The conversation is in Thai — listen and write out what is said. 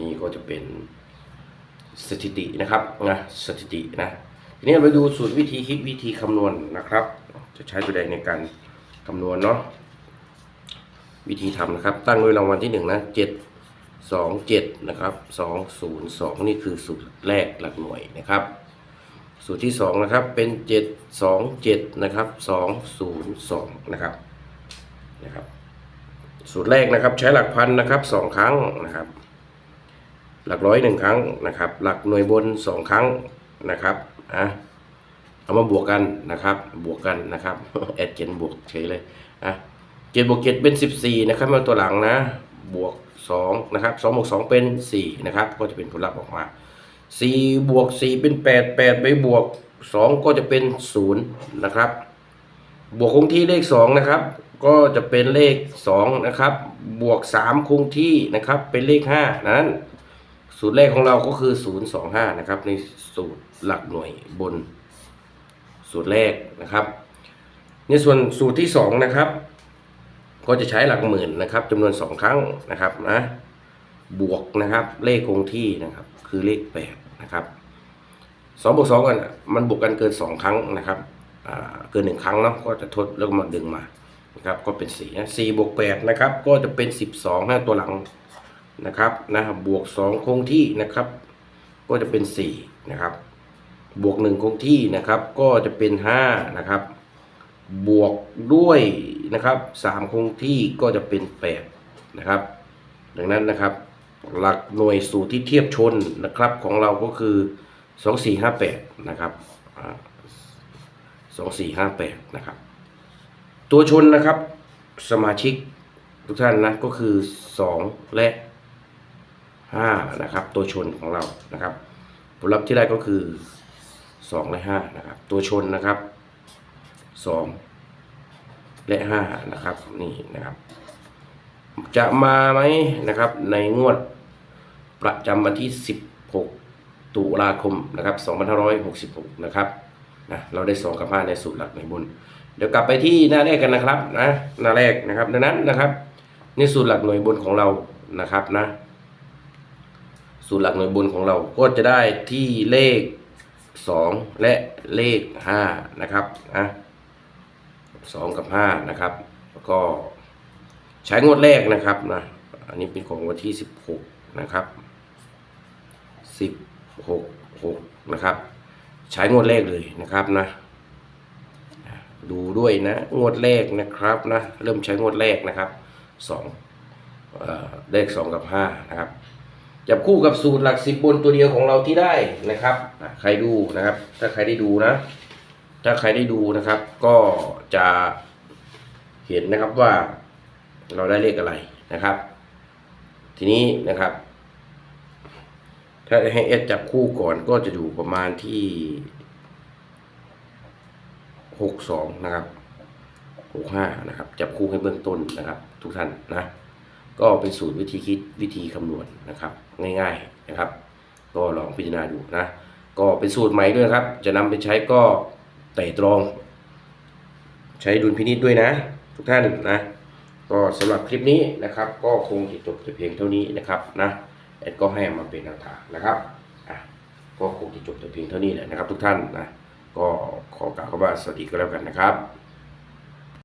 นี่ก็จะเป็นสถิตินะครับนะสถิตินะทีนี้เราไปดูสูตรวิธีคิดวิธีคำนวณนะครับ จะใช้ตัวใดในการคำนวณเนาะวิธีทำนะครับ ตั้งด้วยรางวัลที่หนึ่งนะเจ็ดสองเจ็ดนะครับสองศูนย์สองนี่คือสูตรแรกหลักหน่วยนะครับ สูตรที่สองนะครับเป็นเจ็ดสองเจ็ดนะครับสองศูนย์สองนะครับนะครับ สูตรแรกนะครับใช้หลักพันนะครับสองครั้งนะครับ หลักร้อยหนึ่งครั้งนะครับ หลักหน่วยบนสองครั้งนะครับอะเอามาบวกกันนะครับ บวกกันนะครับแอดเจนบวกเฉยเลยอะเจ็ดบวกเจ็ดเป็นสิบสี่นะครับมาตัวหลังนะบวกสองนะครับสองบวกสองเป็นสี่นะครับ ก็จะเป็นผลลัพธ์ออกมาสี่บวกสี่เป็นแปดแปดไปบวกสองก็จะเป็นศูนย์นะครับ บวกคงที่เลขสองนะครับ ก็จะเป็นเลขสองนะครับ บวกสามคงที่นะครับเป็นเลขห้านั้น สูตรแรกของเราก็คือ 025 นะครับ ในสูตรหลักหน่วยบน สูตรแรกนะครับ ในส่วนสูตรที่ 2 นะครับ ก็จะใช้หลักหมื่นนะครับจำนวน 2 ครั้งนะครับนะบวกนะครับเลขคงที่นะครับ คือเลข8นะครับ2บวก2กันมันบวกกันเกิน 2 ครั้งนะครับเกิน1ครั้งเนาะก็จะทดแล้วก็มาดึงมานะครับก็เป็น4นะ4บวก8นะครับ ก็จะเป็น12นะตัวหลัง นะครับนะบวก 2 คงที่นะครับ ก็จะเป็น 4 นะครับ บวก 1 คงที่นะครับ ก็จะเป็น 5 นะครับ บวกด้วยนะครับ 3 คงที่ก็จะเป็น 8 นะครับ ดังนั้นนะครับ หลักหน่วยสูตรที่เทียบชนนะครับของเราก็คือ 2458 นะครับอ่า2458 นะครับ ตัวชนนะครับสมาชิกทุกท่านนะก็คือ 2 และ ห้านะครับตัวชนของเรานะครับ ผลลัพธ์ที่ได้ก็คือสองและห้านะครับตัวชนนะครับสองและห้านะครับนี่นะครับจะมาไหมนะครับในงวดประจำวันที่ 16 ตุลาคมนะครับ2566นะครับนะเราได้สองกับห้าในสูตรหลักในบนเดี๋ยวกลับไปที่หน้าแรกกันนะครับนะหน้าแรกนะครับดังนั้นนะครับในสูตรหลักหน่วยบนของเรานะครับนะ สูตรหลักหน่วยบนของเราก็จะได้ที่เลข 2 และเลข 5 นะครับนะ2กับ 5 นะครับ แล้วก็ใช้งวดแรกนะครับนะอันนี้เป็นของวันที่ 16 นะครับ 16 6 นะครับ ใช้งวดแรกเลยนะครับนะดูด้วยนะงวดแรกนะครับนะเริ่มใช้งวดแรกนะครับ2เอ่อเลข 2 กับ 5 นะครับ จับคู่กับสูตรหลักสิบบนตัวเดียวของเราที่ได้นะครับใครดูนะครับ ถ้าใครได้ดูนะ ถ้าใครได้ดูนะครับ ก็จะเห็นนะครับว่าเราได้เลขอะไรนะครับ ทีนี้นะครับ ถ้าให้เอสจับคู่ก่อนก็จะอยู่ประมาณที่หกสองนะครับหกห้านะครับ จับคู่ให้เบื้องต้นนะครับ ทุกท่านนะ ก็เป็นสูตรวิธีคิดวิธีคำนวณนะครับ ง่ายๆนะครับ ก็ลองพิจารณาดูนะ ก็เป็นสูตรใหม่ด้วยครับ จะนำไปใช้ก็ไต่ตรอง ใช้ดุลพินิจด้วยนะ ทุกท่านนะก็สำหรับคลิปนี้นะครับ ก็คงจะจบแต่เพียงเท่านี้นะครับนะแอดก็ให้มาเป็นแนวทางนะครับอะก็คงจะจบแต่เพียงเท่านี้แหละนะครับ ทุกท่านนะก็ขอกล่าวคำว่าสวัสดีก็แล้วกันนะครับ